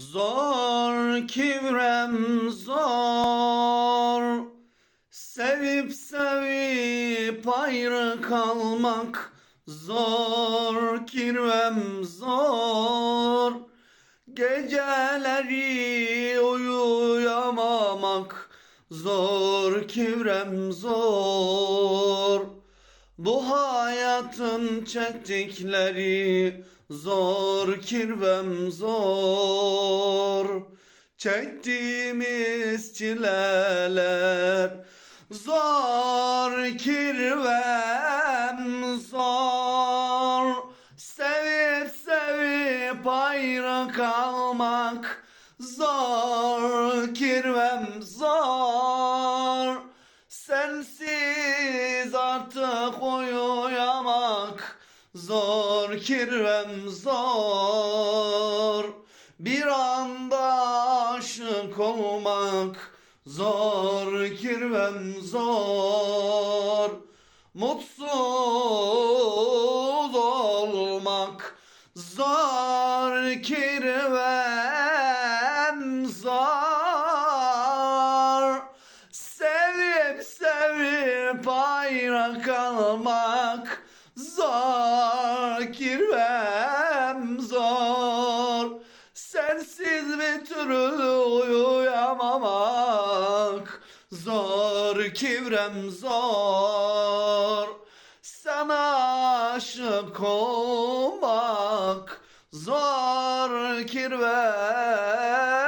Zor kivrem zor. Sevip sevip ayrı kalmak Zor. Kirvem zor. Geceleri uyuyamamak Zor. Kivrem zor. Bu hayatın çektikleri Zor. Kirvem zor Çektiğimiz çileler Zor kirvem zor. Sevip sevip ayrı kalmak Zor kirvem zor. Sensiz artık uyuyamak Zor kirvem zor. Bir anda aşık olmak Zor kirvem zor Mutsuz olmak Zor kirvem zor Sevip sevip ayrı kalmak Zor kirvem bir türlü uyuyamamak Zor kivrem zor. Sana aşık olmak Zor kirvem